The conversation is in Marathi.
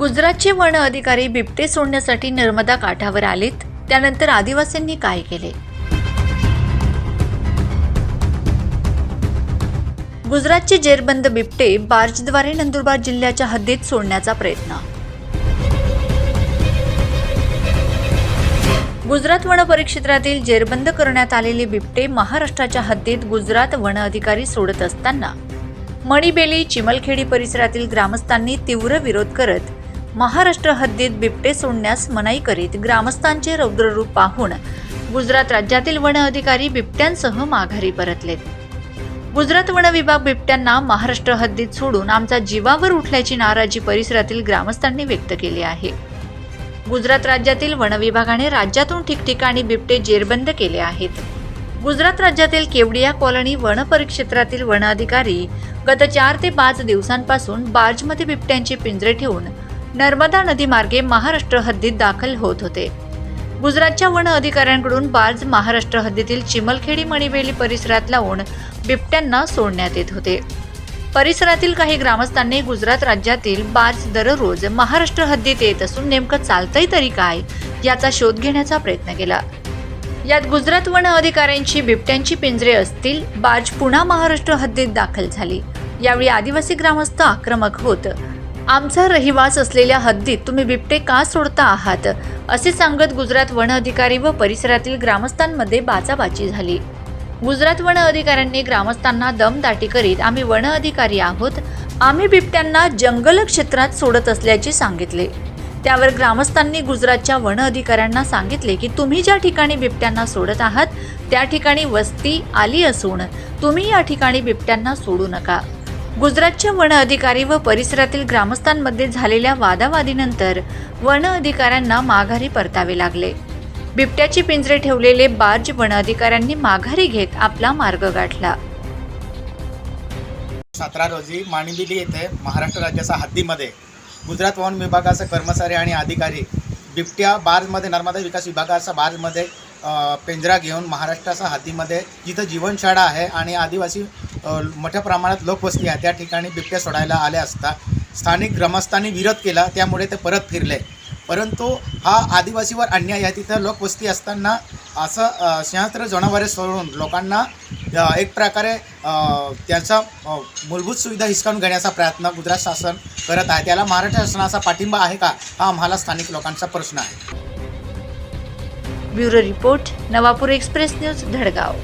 गुजरातचे वन अधिकारी बिबटे सोडण्यासाठी नर्मदा काठावर आलेत. त्यानंतर आदिवासींनी काय केले? गुजरातचे जेरबंद बिबटे बार्जद्वारे नंदुरबार जिल्ह्याच्या हद्दीत सोडण्याचा प्रयत्न. गुजरात वन परिक्षेत्रातील जेरबंद करण्यात आलेले बिबटे महाराष्ट्राच्या हद्दीत गुजरात वन अधिकारी सोडत असताना मणिबेली चिमलखेडी परिसरातील ग्रामस्थांनी तीव्र विरोध करत महाराष्ट्र हद्दीत बिबटे सोडण्यास मनाई करीत ग्रामस्थांचे रौद्ररूप पाहून गुजरात राज्यातील वन अधिकारी बिबट्यांसह माघारी परतलेत. गुजरात वन विभाग बिबट्यांना महाराष्ट्र हद्दीत सोडून आमचा जीवावर उठल्याची नाराजी परिसरातील ग्रामस्थांनी व्यक्त केली आहे. गुजरात राज्यातील वन विभागाने राज्यातून ठिकठिकाणी बिबटे जेरबंद केले आहेत. गुजरात राज्यातील केवडिया कॉलनी वन परिक्षेत्रातील वन अधिकारी गत चार ते पाच दिवसांपासून बार्जमध्ये बिबट्यांचे पिंजरे ठेवून नर्मदा नदी मार्गे महाराष्ट्र हद्दीत दाखल होत होते. गुजरातच्या वन अधिकाऱ्यांकडून बार्ज महाराष्ट्र हद्दीतील चिमलखेडी मणिबेली परिसरात लावून बिबट्यांना सोडण्यात येत होते. परिसरातील काही ग्रामस्थांनी गुजरात राज्यातील बार्ज दररोज महाराष्ट्र हद्दीत येत असून नेमकं चालतंय तरी काय याचा शोध घेण्याचा प्रयत्न केला. यात गुजरात वन अधिकाऱ्यांची बिबट्यांची पिंजरे असतील बार्ज पुन्हा महाराष्ट्र हद्दीत दाखल झाली. यावेळी आदिवासी ग्रामस्थ आक्रमक होत आमचा रहिवास असलेल्या हद्दीत तुम्ही बिबटे का सोडता आहात? असे सांगत गुजरात वन अधिकारी व परिसरातील ग्रामस्थांमध्ये बाचाबाची झाली. गुजरात वन अधिकाऱ्यांनी ग्रामस्थांना दमदाटी करीत आम्ही वन अधिकारी आहोत. आम्ही बिबट्यांना जंगल क्षेत्रात सोडत असल्याचे सांगितले. त्यावर ग्रामस्थांनी गुजरातच्या वन अधिकाऱ्यांना सांगितले की तुम्ही ज्या ठिकाणी बिबट्यांना सोडत आहात त्या ठिकाणी वस्ती आली असून तुम्ही या ठिकाणी बिबट्यांना सोडू नका. गुजरातच्या वन अधिकारी व परिसरातील ग्रामस्थांमध्ये झालेल्या वादावादीनंतर वन अधिकाऱ्यांना माघारी परतावे लागले. बिबट्याची पिंजरे ठेवलेले बार्ज वन अधिकाऱ्यांनी माघारी घेत आपला मार्ग गाठला. सतरा रोजी माणिबिली येथे महाराष्ट्र राज्याच्या हद्दीमध्ये गुजरात वन विभागाचे कर्मचारी आणि अधिकारी बिबट्या बार्जमध्ये नर्मदा विकास विभागाचा बार्जमध्ये पिंजरा घेऊन महाराष्ट्राच्या हद्दीमध्ये जिथं जीवनशाळा आहे आणि आदिवासी मोठ्या प्रमाणात लोकवस्ती आहे त्या ठिकाणी बिबट्या सोडायला आल्या असता स्थानिक ग्रामस्थांनी विरोध केला त्यामुळे ते परत फिरले. परंतु हा आदिवासीवर अन्याय आहे. तिथं लोकवस्ती असताना असं अ, सिंहस्त्र जनावरे सोडून लोकांना एक प्रकारे त्यांचा मूलभूत सुविधा हिसकावून घेण्याचा प्रयत्न गुजरात शासन करत आहे. त्याला महाराष्ट्र शासनाचा पाठिंबा आहे का? हा आम्हाला स्थानिक लोकांचा प्रश्न आहे. Bureau report Navapur express news Dhadgaon.